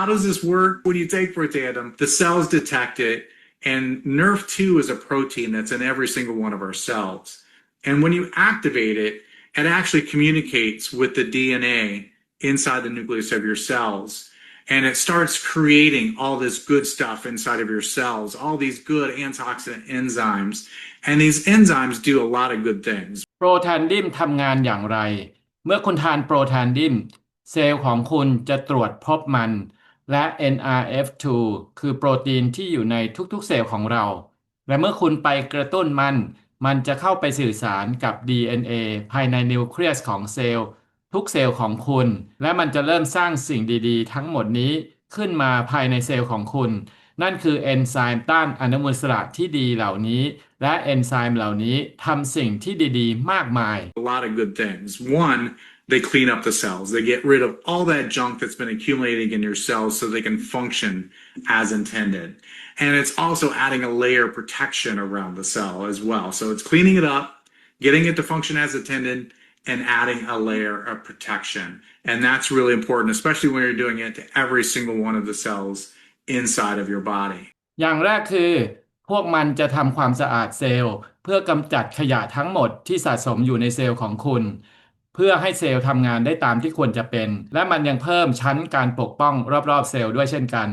how does this work? When you take Protandim, the cells detect it, and NERF2 is a protein that's in every single one of our cells. And when you activate it, it actually communicates with the DNA inside the nucleus of your cells. And it starts creating all this good stuff inside of your cells, all these good antioxidant enzymes. And these enzymes do a lot of good things. โปรแทนดิมทำงานอย่างไร เมื่อคุณทานโปรแทนดิม เซลล์ของคุณจะตรวจพบมัน และ NRF2 คือโปรตีนที่อยู่ในทุกๆเซลล์ของเรา และเมื่อคุณไปกระตุ้นมัน มันจะเข้าไปสื่อสารกับ DNA ภายในนิวเคลียสของเซลล์ ทุกเซลล์ของคุณ และมันจะเริ่มสร้างสิ่งดีๆ ทั้งหมดนี้ขึ้นมาภายในเซลล์ของคุณ นั่นคือเอนไซม์ต้านอนุมูลอิสระที่ดีเหล่านี้ และเอนไซม์เหล่านี้ทำสิ่งที่ดีๆ มากมาย A lot of good things. One, they clean up the cells. They get rid of all that junk that's been accumulating in your cells so they can function as intended. And it's also adding a layer of protection around the cell as well. So it's cleaning it up, getting it to function as intended, and adding a layer of protection. And that's really important, especially when you're doing it to every single one of the cells inside of your body. อย่างแรกคือ พวกมันจะทำความสะอาดเซลล์ เพื่อกำจัดขยะทั้งหมดที่สะสมอยู่ในเซลล์ของคุณ เพื่อให้เซลล์ทำงานได้ตามที่ควรจะเป็น และมันยังเพิ่มชั้นการปกป้องรอบๆเซลล์ด้วยเช่นกัน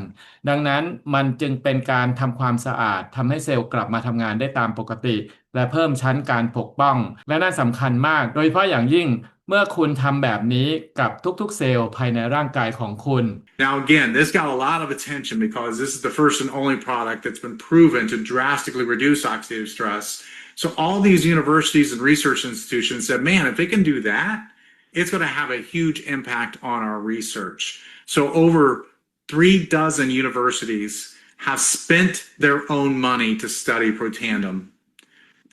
ดังนั้นมันจึงเป็นการทำความสะอาดทำให้เซลล์กลับมาทำงานได้ตามปกติ และเพิ่มชั้นการปกป้อง และนั่นสำคัญมาก โดยเฉพาะอย่างยิ่งเมื่อคุณทำแบบนี้กับทุกๆเซลล์ภายในร่างกายของคุณ Now, again, this got a lot of attention because this is the first and only product that's been proven to drastically reduce oxidative stress. So, all these universities and research institutions said, man, if they can do that, it's going to have a huge impact on our research. So, over three dozen universities have spent their own money to study protandem.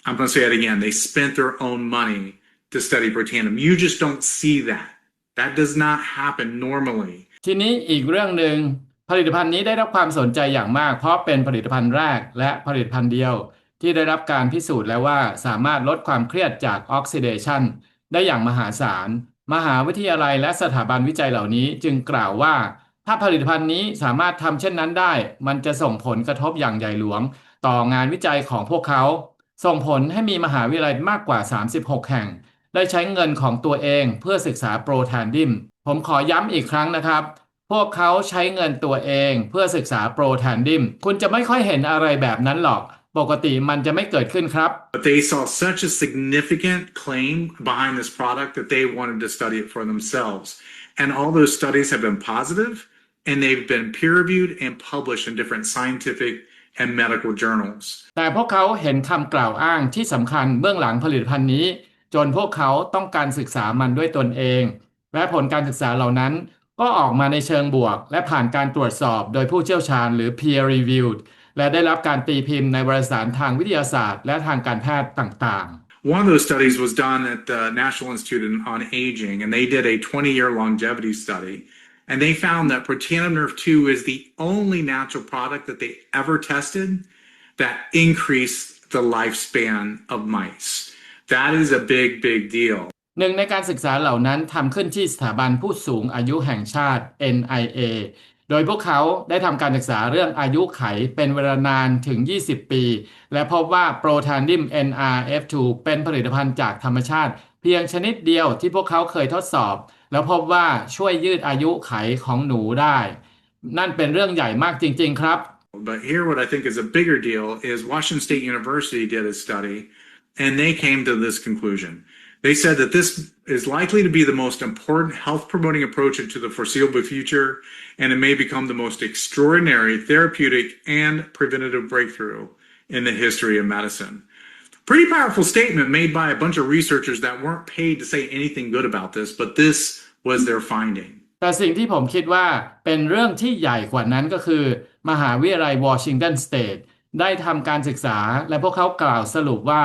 I'm going to say it again. They spent their own money to study protandem. You just don't see that. That does not happen normally. ทีนี้อีกเรื่องหนึ่งผลิตภัณฑ์นี้ได้รับความสนใจอย่างมาก เพราะเป็นผลิตภัณฑ์แรกและผลิตภัณฑ์เดียว ที่ได้รับการพิสูจน์แล้วว่าสามารถลดความเครียดจากออกซิเดชันได้อย่างมหาศาล มหาวิทยาลัยและสถาบันวิจัยเหล่านี้จึงกล่าวว่า ถ้าผลิตภัณฑ์นี้สามารถทำเช่นนั้นได้ มันจะส่งผลกระทบอย่างใหญ่หลวง ต่องานวิจัยของพวกเขา ส่งผลให้มีมหาวิทยาลัยมากกว่า 36 แห่ง ได้ใช้เงินของตัวเองเพื่อศึกษาโปรแทนดิม ผมขอย้ำอีกครั้งนะครับพวกเขาใช้เงินตัวเองเพื่อศึกษาโปรแทนดิม คุณจะไม่ค่อยเห็นอะไรแบบนั้นหรอก ปกติมันจะไม่เกิดขึ้นครับ But they saw such a significant claim behind this product that they wanted to study it for themselves. And all those studies have been positive, and they've been peer reviewed and published in different scientific and medical journals. แต่พวกเขาเห็นคำกล่าวอ้างที่สำคัญเบื้องหลังผลิตภัณฑ์นี้ จนพวกเขาต้องการศึกษามันด้วยตนเอง และผลการศึกษาเหล่านั้นก็ออกมาในเชิงบวก และผ่านการตรวจสอบโดยผู้เชี่ยวชาญหรือ peer reviewed และได้รับการตีพิมพ์ในวารสารทางวิทยาศาสตร์ และทางการแพทย์ต่างๆ One of those studies was done at the National Institute on Aging, and they did a 20 year longevity study. And they found that Protandim Nerve 2 is the only natural product that they ever tested that increased the lifespan of mice. That is a big, big deal. หนึ่งในการศึกษาเหล่านั้นทำขึ้นที่สถาบันผู้สูงอายุแห่งชาติ NIA โดยพวกเขาได้ทำการศึกษาเรื่องอายุไขเป็นเวลานานถึง 20 ปี และพบว่าโปรทานดิม NRF2 เป็นผลิตภัณฑ์จากธรรมชาติ เพียงชนิดเดียวที่พวกเขาเคยทดสอบ แล้วพบว่าช่วยยืดอายุไขของหนูได้ นั่นเป็นเรื่องใหญ่มากจริง ๆ ครับ But here, what I think is a bigger deal is Washington State University did a study and they came to this conclusion. They said that this is likely to be the most important health promoting approach into the foreseeable future, and it may become the most extraordinary therapeutic and preventative breakthrough in the history of medicine. Pretty powerful statement made by a bunch of researchers that weren't paid to say anything good about this, but this was their finding. แต่สิ่งที่ผมคิดว่าเป็นเรื่องที่ใหญ่กว่านั้นก็คือ มหาวิทยาลัยวอชิงตันสเตทได้ทำการศึกษา และพวกเขากล่าวสรุปว่า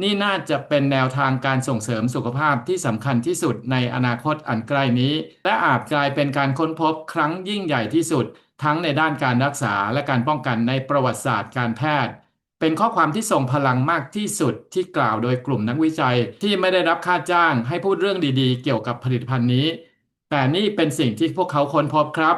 นี่น่าจะเป็นแนวทางการส่งเสริมสุขภาพที่สำคัญที่สุดในอนาคตอันใกล้นี้ และอาจกลายเป็นการค้นพบครั้งยิ่งใหญ่ที่สุด ทั้งในด้านการรักษาและการป้องกันในประวัติศาสตร์การแพทย์ เป็นข้อความที่ทรงพลังมากที่สุดที่กล่าวโดยกลุ่มนักวิจัยที่ไม่ได้รับค่าจ้างให้พูดเรื่องดีๆ เกี่ยวกับผลิตภัณฑ์นี้ แต่นี่เป็นสิ่งที่พวกเขาค้นพบครับ